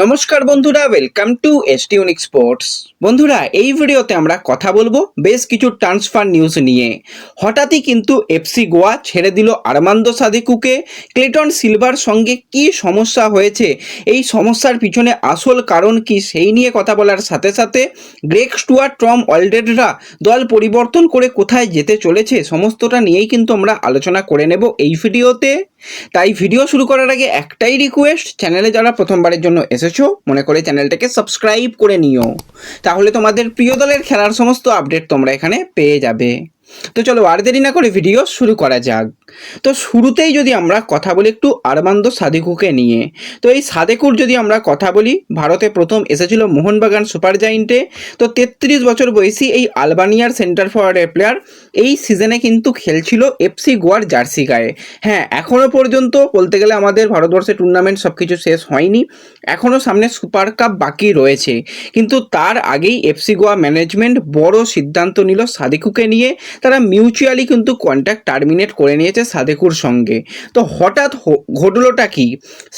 নমস্কার বন্ধুরা welcome to S T unique sports বন্ধুরা, এই ভিডিওতে আমরা কথা বলব বেশ কিছু ট্রান্সফার নিউজ নিয়ে। হঠাৎই কিন্তু এফসি গোয়া ছেড়ে দিল আরমান্দো সাদিকুকে। ক্লেটন সিলভার সঙ্গে কি সমস্যা হয়েছে? এই সমস্যার পিছনে আসল কারণ কি সেই নিয়ে কথা বলার সাথে সাথে গ্রেক স্টুয়ার ট্রম অলডেডরা দল পরিবর্তন করে কোথায় যেতে চলেছে সমস্তটা নিয়েই কিন্তু আমরা আলোচনা করে নেব এই ভিডিওতে। তাই ভিডিও শুরু করার আগে একটাই রিকোয়েস্ট চ্যানেলে যারা প্রথমবারের জন্য এসেছ, মনে করে চ্যানেলটাকে সাবস্ক্রাইব করে নিও। তাহলে তোমাদের প্রিয় দলের খেলার সমস্ত আপডেট তোমরা এখানে পেয়ে যাবে। তো চলো আর দেরি না করে ভিডিও শুরু করা যাক। তো শুরুতেই যদি আমরা কথা বলি একটু আরমান্দ সাদিকুকে নিয়ে। তো এই সাদেকুর যদি আমরা কথা বলি, ভারতে প্রথম এসেছিল মোহনবাগান সুপার জাইন্টে তো তেত্রিশ বছর বয়সী এই আলবানিয়ার সেন্টার ফরওয়ার্ডের প্লেয়ার এই সিজনে কিন্তু খেলছিল এফসি গোয়ার জার্সি গায়ে। হ্যাঁ এখনও পর্যন্ত বলতে গেলে আমাদের ভারতবর্ষে টুর্নামেন্ট সব কিছু শেষ হয়নি। এখনও সামনে সুপার কাপ বাকি রয়েছে। কিন্তু তার আগেই এফসি গোয়া ম্যানেজমেন্ট বড় সিদ্ধান্ত নিল সাদিকুকে নিয়ে। তারা মিউচুয়ালি কিন্তু কন্ট্যাক্ট টার্মিনেট করে নিয়েছে সাদেকুর সঙ্গে। তো হঠাৎ ঘটলোটা কি?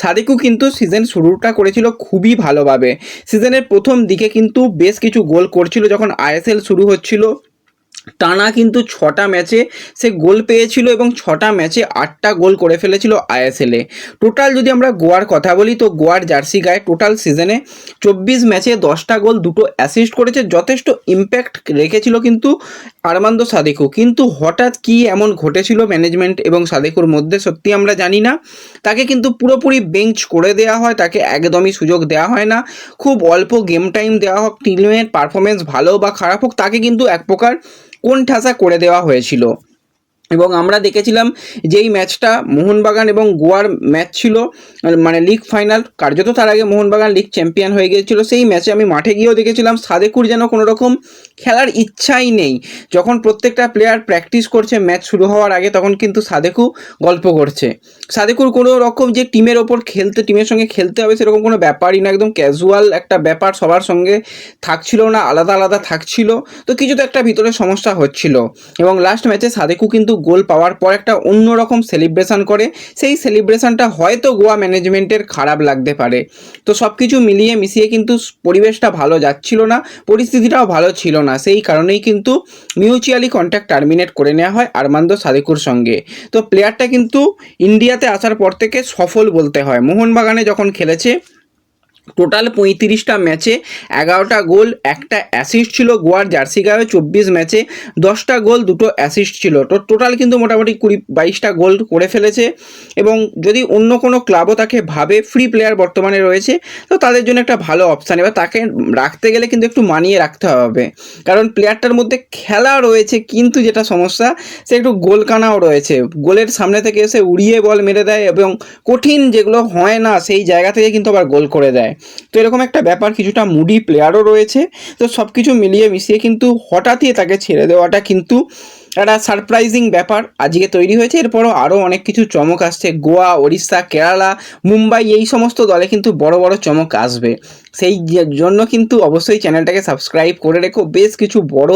সাদেকু কিন্তু সিজন শুরুটা করেছিল খুবই ভালোভাবে। সিজনের প্রথম দিকে কিন্তু বেশ কিছু গোল করছিল যখন আইএসএল শুরু হচ্ছিল। টানা কিন্তু ছটা ম্যাচে সে গোল পেয়েছিল এবং ছটা ম্যাচে আটটা গোল করে ফেলেছিল আইএসএলে টোটাল যদি আমরা গোয়ার কথা বলি, তো গোয়ার জার্সি গায়ে টোটাল সিজনে চব্বিশ ম্যাচে দশটা গোল, দুটো অ্যাসিস্ট করেছে। যথেষ্ট ইম্প্যাক্ট রেখেছিল কিন্তু আরমান্দ সাদেকু কিন্তু হঠাৎ কি এমন ঘটেছিল ম্যানেজমেন্ট এবং সাদেকুর মধ্যে সত্যি আমরা জানি না। তাকে কিন্তু পুরোপুরি বেঞ্চ করে দেওয়া হয়, তাকে একদমই সুযোগ দেওয়া হয় না। খুব অল্প গেম টাইম দেওয়া হোক টিমের পারফরমেন্স ভালো বা খারাপ হোক, তাকে কিন্তু এক প্রকার কোন ঠাসা করে দেওয়া হয়েছিল। এবং আমরা দেখেছিলাম যেই ম্যাচটা মোহনবাগান এবং গোয়ার ম্যাচ ছিল মানে লিগ ফাইনাল কার্যত তার আগে মোহনবাগান লিগ চ্যাম্পিয়ন হয়ে গিয়েছিল, সেই ম্যাচে আমি মাঠে গিয়েও দেখেছিলাম, সাদেকুর যেন কোনো রকম খেলার ইচ্ছাই নেই। যখন প্রত্যেকটা প্লেয়ার প্র্যাকটিস করছে ম্যাচ শুরু হওয়ার আগে তখন কিন্তু সাদেকু গল্প করছে। সাদেকুর কোনো রকম যে টিমের ওপর খেলতে টিমের সঙ্গে খেলতে হবে সেরকম কোনো ব্যাপারই না, একদম ক্যাজুয়াল একটা ব্যাপার, সবার সঙ্গে থাকছিল না, আলাদা আলাদা থাকছিল। তো কিছু তো একটা ভিতরে সমস্যা হচ্ছিল। এবং লাস্ট ম্যাচে সাদেকু কিন্তু গোল পাওয়ার পর একটা অন্যরকম সেলিব্রেশন করে। সেই সেলিব্রেশনটা হয়তো গোয়া ম্যানেজমেন্টের খারাপ লাগতে পারে। তো সব কিছু মিলিয়ে মিশিয়ে কিন্তু পরিবেশটা ভালো যাচ্ছিল না, পরিস্থিতিটাও ভালো ছিল না। সেই কারণেই কিন্তু মিউচুয়ালি কন্ট্যাক্ট টার্মিনেট করে নেওয়া হয় আরমান্দ সাদেকুর সঙ্গে। তো প্লেয়ারটা কিন্তু ইন্ডিয়াতে আসার পর থেকে সফল বলতে হয়। মোহনবাগানে যখন খেলেছে টোটাল পঁয়ত্রিশটা ম্যাচে এগারোটা গোল, একটা অ্যাসিস্ট ছিল গোয়ার জার্সি গায়ে, চব্বিশ ম্যাচে দশটা গোল, দুটো অ্যাসিস্ট ছিল। তো টোটাল কিন্তু মোটামুটি কুড়ি বাইশটা গোল করে ফেলেছে এবং যদি অন্য কোনো ক্লাবও তাকে ভাবে ফ্রি প্লেয়ার বর্তমানে রয়েছে, তো তাদের জন্য একটা ভালো অপশান এবার তাকে রাখতে গেলে কিন্তু একটু মানিয়ে রাখতে হবে। কারণ প্লেয়ারটার মধ্যে খেলা রয়েছে, কিন্তু যেটা সমস্যা, সে একটু গোলকানাও রয়েছে। গোলের সামনে থেকে এসে উড়িয়ে বল মেরে দেয় এবং কঠিন যেগুলো হয় না, সেই জায়গা থেকে কিন্তু আবার গোল করে দেয়। তো এরকম একটা ব্যাপার, কিছুটা মুডি প্লেয়ারও রয়েছে। তো সব কিছু মিলিয়ে মিশিয়ে কিন্তু হঠাৎই তাকে ছেড়ে দেওয়াটা কিন্তু একটা সারপ্রাইজিং ব্যাপার। আজকে তৈরি হয়েছে, এরপরও আরও অনেক কিছু চমক আসছে। গোয়া, ওড়িশা, কেরালা, মুম্বাই, এই সমস্ত দলে কিন্তু বড় বড় চমক আসবে। সেই জন্য কিন্তু অবশ্যই চ্যানেলটাকে সাবস্ক্রাইব করে রেখো। বেশ কিছু বড়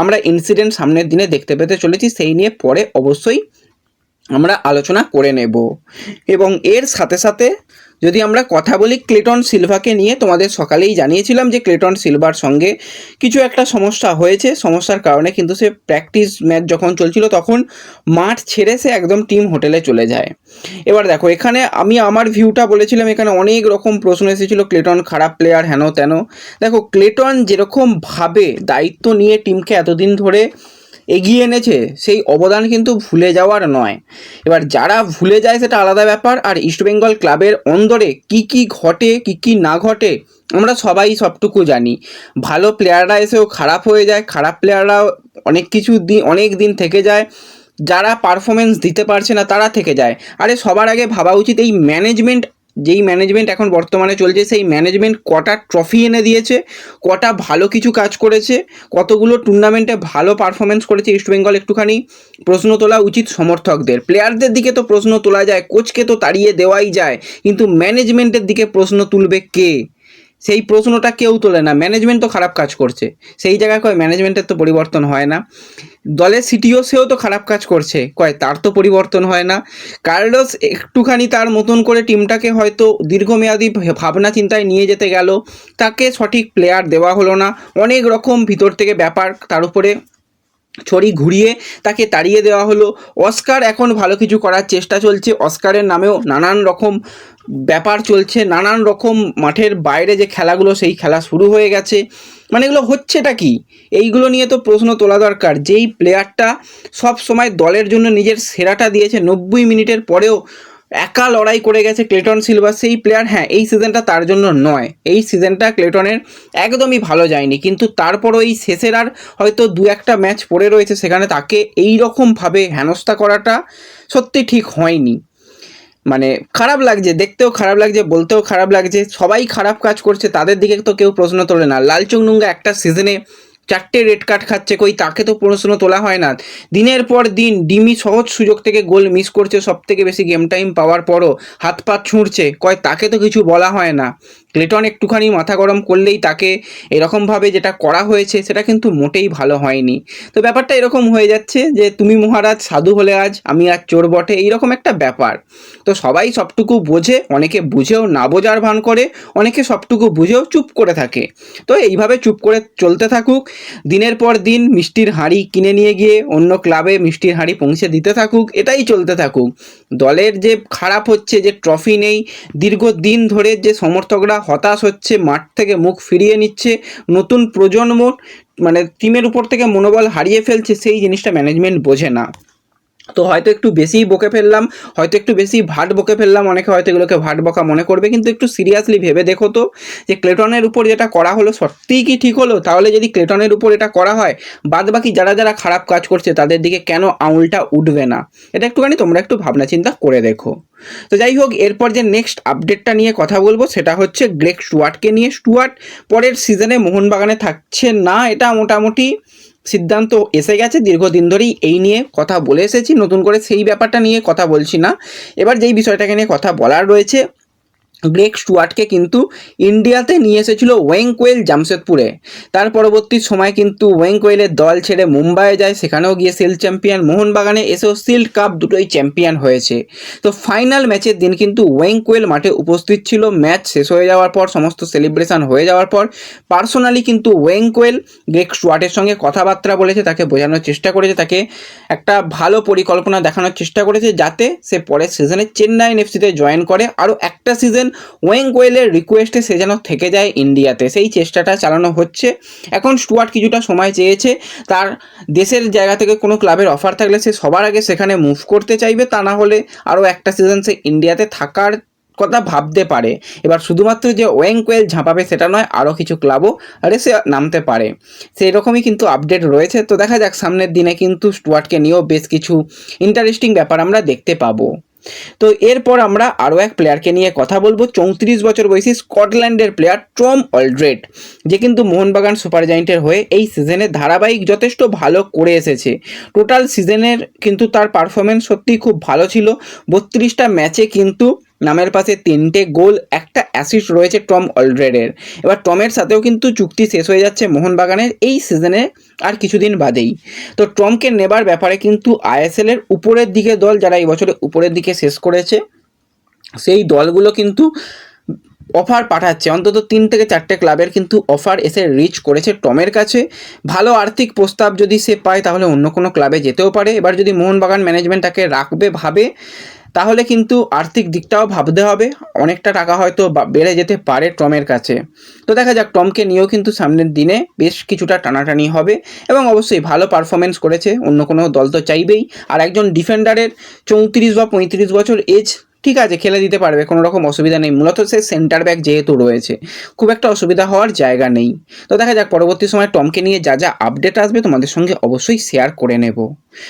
আমরা ইনসিডেন্ট সামনের দিনে দেখতে পেতে চলেছি, সেই নিয়ে পরে অবশ্যই আমরা আলোচনা করে নেব। এবং এর সাথে সাথে যদি আমরা কথা বলি ক্লেটন সিলভাকে নিয়ে, তোমাদের সকালেই জানিয়েছিলাম যে ক্লেটন সিলভার সঙ্গে কিছু একটা সমস্যা হয়েছে। সমস্যার কারণে কিন্তু সে প্র্যাকটিস ম্যাচ যখন চলছিল তখন মাঠ ছেড়ে সে একদম টিম হোটেলে চলে যায়। এবার দেখো, এখানে আমি আমার ভিউটা বলেছিলাম, এখানে অনেক রকম প্রশ্ন এসেছিল, ক্লেটন খারাপ প্লেয়ার হেন তেন। দেখো, ক্লেটন যেরকমভাবে দায়িত্ব নিয়ে টিমকে এতদিন ধরে এগিয়ে এনেছে, সেই অবদান কিন্তু ভুলে যাওয়ার নয়। এবার যারা ভুলে যায় সেটা আলাদা ব্যাপার, আর ইস্টবেঙ্গল ক্লাবের অন্দরে কি কি ঘটে, কি কি না ঘটে, আমরা সবাই সবটুকু জানি। ভালো প্লেয়াররা এসেও খারাপ হয়ে যায়, খারাপ প্লেয়াররাও অনেক কিছু দিন অনেক দিন থেকে যায়। যারা পারফরমেন্স দিতে পারছে না তারা থেকে যায়। আরে সবার আগে ভাবা উচিত এই ম্যানেজমেন্ট যেই ম্যানেজমেন্ট এখন বর্তমানে চলছে, সেই ম্যানেজমেন্ট কটা ট্রফি এনে দিয়েছে, কটা ভালো কিছু কাজ করেছে, কতগুলো টুর্নামেন্টে ভালো পারফরমেন্স করেছে ইস্টবেঙ্গল একটুখানি প্রশ্ন তোলা উচিত সমর্থকদের। প্লেয়ারদের দিকে তো প্রশ্ন তোলা যায় কোচকে তো তাড়িয়ে দেওয়াই যায়, কিন্তু ম্যানেজমেন্টের দিকে প্রশ্ন তুলবে কে? সেই প্রশ্নটা কেউ তোলে না। ম্যানেজমেন্ট তো খারাপ কাজ করছে। সেই জায়গায় কয় ম্যানেজমেন্টের তো পরিবর্তন হয় না। দলের সিটিও সেও তো খারাপ কাজ করছে। কয় তার তো পরিবর্তন হয় না। কার্লোস একটুখানি তার মতন করে টিমটাকে হয়তো দীর্ঘমেয়াদী ভাবনা চিন্তায় নিয়ে যেতে গেল। তাকে সঠিক প্লেয়ার দেওয়া হলো না। অনেক রকম ভিতর থেকে ব্যাপার তার উপরে ছড়ি ঘুরিয়ে তাকে তাড়িয়ে দেওয়া হলো। অস্কার এখন ভালো কিছু করার চেষ্টা চলছে। অস্কারের নামেও নানান রকম ব্যাপার চলছে। নানান রকম মাঠের বাইরে যে খেলাগুলো, সেই খেলা শুরু হয়ে গেছে। মানে এগুলো হচ্ছেটা কি? এইগুলো নিয়ে তো প্রশ্ন তোলা দরকার। যেই প্লেয়ারটা সব সময় দলের জন্য নিজের সেরাটা দিয়েছে, নব্বই মিনিটের পরেও একা লড়াই করে গেছে ক্লেটন সিলভার, সেই প্লেয়ার হ্যাঁ এই সিজনটা তার জন্য নয়। এই সিজনটা ক্লেটনের একদমই ভালো যায়নি। কিন্তু তারপরও এই শেষের আর হয়তো দু একটা ম্যাচ পড়ে রয়েছে, সেখানে তাকে এই রকমভাবে হেনস্থা করাটা সত্যি ঠিক হয়নি। মানে খারাপ লাগছে, দেখতেও খারাপ লাগছে, বলতেও খারাপ লাগছে, সবাই খারাপ কাজ করছে, তাদের দিকে তো কেউ প্রশ্ন তোলে না। লালচুং নুঙ্গা একটা সিজনে চারটে রেড কার্ড খাচ্ছে, কই তাকে তো প্রশ্ন তোলা হয় না। দিনের পর দিন ডিমি সহজ সুযোগ থেকে গোল মিস করছে সব থেকে বেশি গেম টাইম পাওয়ার পরও হাত পা ছুঁড়ছে কয় তাকে তো কিছু বলা হয় না। ক্লেটন একটুখানি মাথা গরম করলেই তাকে এরকমভাবে যেটা করা হয়েছে, সেটা কিন্তু মোটেই ভালো হয়নি। তো ব্যাপারটা এরকম হয়ে যাচ্ছে যে, তুমি মহারাজ, সাধু হলে আজ, আমি আজ চোর বটে, এইরকম একটা ব্যাপার। তো সবাই সবটুকু বোঝে, অনেকে বুঝেও না বোঝার ভান করে, অনেকে সবটুকু বুঝেও চুপ করে থাকে। তো এইভাবে চুপ করে চলতে থাকুক দিনের পর দিন মিষ্টির হাঁড়ি কিনে নিয়ে গিয়ে অন্য ক্লাবে মিষ্টির হাঁড়ি পৌঁছে দিতে থাকুক, এটাই চলতে থাকুক। দলের যে খারাপ হচ্ছে, যে ট্রফি নেই, দীর্ঘদিন ধরে যে সমর্থকরা হতাশ হচ্ছে, মাঠ থেকে মুখ ফিরিয়ে নিচ্ছে, নতুন প্রজন্ম মানে টিমের উপর থেকে মনোবল হারিয়ে ফেলছে, সেই জিনিসটা ম্যানেজমেন্ট বোঝে না। তো হয়তো একটু বেশিই বকে ফেললাম, হয়তো একটু বেশি ভাট বকে ফেললাম, অনেকে হয়তো এগুলোকে ভাট বকা মনে করবে, কিন্তু একটু সিরিয়াসলি ভেবে দেখো তো যে ক্লেটনের উপর যেটা করা হলো সত্যিই কি ঠিক হলো? তাহলে যদি ক্লেটনের উপর এটা করা হয় বাদ বাকি যারা যারা খারাপ কাজ করছে তাদের দিকে কেন আঙুলটা উঠবে না? এটা একটুখানি তোমরা একটু ভাবনা চিন্তা করে দেখো। তো যাই হোক, এরপর যে নেক্সট আপডেটটা নিয়ে কথা বলব সেটা হচ্ছে গ্রেক স্টুয়ার্টকে নিয়ে। স্টুয়ার্ট পরের সিজনে মোহনবাগানে থাকছে না, এটা মোটামুটি সিদ্ধান্ত এসে গেছে, দীর্ঘদিন ধরেই এই নিয়ে কথা বলে এসেছি। নতুন করে সেই ব্যাপারটা নিয়ে কথা বলছি না। এবার যেই বিষয়টাকে নিয়ে কথা বলার রয়েছে গ্রেক স্টুয়ার্টকে কিন্তু ইন্ডিয়াতে নিয়ে এসেছিল ওয়েংকোয়েল জামশেদপুরে। তার পরবর্তী সময় কিন্তু ওয়েংকোয়েলের দল ছেড়ে মুম্বাইয়ে যায়, সেখানেও গিয়ে সিল্ড চ্যাম্পিয়ন। মোহনবাগানে এসেও সিল্ড কাপ দুটোই চ্যাম্পিয়ন হয়েছে। তো ফাইনাল ম্যাচের দিন কিন্তু ওয়েংকোয়েল মাঠে উপস্থিত ছিল। ম্যাচ শেষ হয়ে যাওয়ার পর, সমস্ত সেলিব্রেশন হয়ে যাওয়ার পর, পার্সোনালি কিন্তু ওয়েংকোয়েল গ্রেক স্টুয়ার্টের সঙ্গে কথাবার্তা বলেছে, তাকে বোঝানোর চেষ্টা করেছে, তাকে একটা ভালো পরিকল্পনা দেখানোর চেষ্টা করেছে, যাতে সে পরের সিজনে চেন্নাইন এফসিতে জয়েন করে। আরও একটা সিজন ওয়েংকোয়েলের রিকোয়েস্টে সে যেন থেকে যায় ইন্ডিয়াতে। সেই চেষ্টাটা চালানো হচ্ছে। এখন স্টুয়ার্ট কিছুটা সময় চেয়েছে। তার দেশের জায়গা থেকে কোনো ক্লাবের অফার থাকলে সে সবার আগে সেখানে মুভ করতে চাইবে। তা না হলে আরও একটা সিজন সে ইন্ডিয়াতে থাকার কথা ভাবতে পারে। এবার শুধুমাত্র যে ওয়েংকোয়েল ঝাঁপাবে সেটা নয়, আরও কিছু ক্লাবও রেসে নামতে পারে। সেই রকমই কিন্তু আপডেট রয়েছে। তো দেখা যাক সামনের দিনে কিন্তু স্টুয়ার্টকে নিয়েও বেশ কিছু ইন্টারেস্টিং ব্যাপার আমরা দেখতে পাবো। তো এরপর আমরা আরও এক প্লেয়ারকে নিয়ে কথা বলব। চৌত্রিশ বছর বয়সী স্কটল্যান্ডের প্লেয়ার টম অলড্রেড, যে কিন্তু মোহনবাগান সুপার জায়েন্টের হয়ে এই সিজনে ধারাবাহিক যথেষ্ট ভালো করে এসেছে। টোটাল সিজনের কিন্তু তার পারফরমেন্স সত্যিই খুব ভালো ছিল। বত্রিশটা ম্যাচে কিন্তু নামের পাশে তিনটে গোল, একটা অ্যাসিস্ট রয়েছে টম অলরেডের। এবার টমের সাথেও কিন্তু চুক্তি শেষ হয়ে যাচ্ছে মোহনবাগানের এই সিজনে আর কিছুদিন বাদেই। তো টমকে নেবার ব্যাপারে কিন্তু আইএসএলের উপরের দিকে দল, যারা এই বছরে উপরের দিকে শেষ করেছে, সেই দলগুলো কিন্তু অফার পাঠাচ্ছে। অন্তত তিন থেকে চারটে ক্লাবের কিন্তু অফার এসে রিচ করেছে টমের কাছে। ভালো আর্থিক প্রস্তাব যদি সে পায়, তাহলে অন্য কোনো ক্লাবে যেতেও পারে। এবার যদি মোহনবাগান ম্যানেজমেন্ট তাকে রাখবে, ভাবে তাহলে কিন্তু আর্থিক দিকটাও ভাবতে হবে। অনেকটা টাকা হয়তো বেড়ে যেতে পারে টমের কাছে। তো দেখা যাক, টমকে নিয়েও কিন্তু সামনের দিনে বেশ কিছুটা টানাটানি হবে এবং অবশ্যই ভালো পারফরমেন্স করেছে। অন্য কোনো দল তো চাইবেই। আর একজন ডিফেন্ডারের চৌত্রিশ বা পঁয়ত্রিশ বছর এজ ঠিক আছে, খেলে দিতে পারবে, কোনো রকম অসুবিধা নেই। মূলত সে সেন্টার ব্যাক যেহেতু রয়েছে, খুব একটা অসুবিধা হওয়ার জায়গা নেই। তো দেখা যাক, পরবর্তী সময় টমকে নিয়ে যা যা আপডেট আসবে তোমাদের সঙ্গে অবশ্যই শেয়ার করে নেব।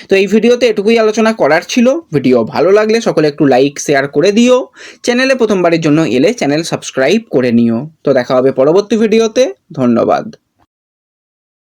তো এই ভিডিওতে এটুকুই আলোচনা করার ছিল। ভিডিও ভালো লাগলে সকলে একটু লাইক শেয়ার করে দিও। চ্যানেলে প্রথমবারের জন্য এলে চ্যানেল সাবস্ক্রাইব করে নিও। তো দেখা হবে পরবর্তী ভিডিওতে। ধন্যবাদ।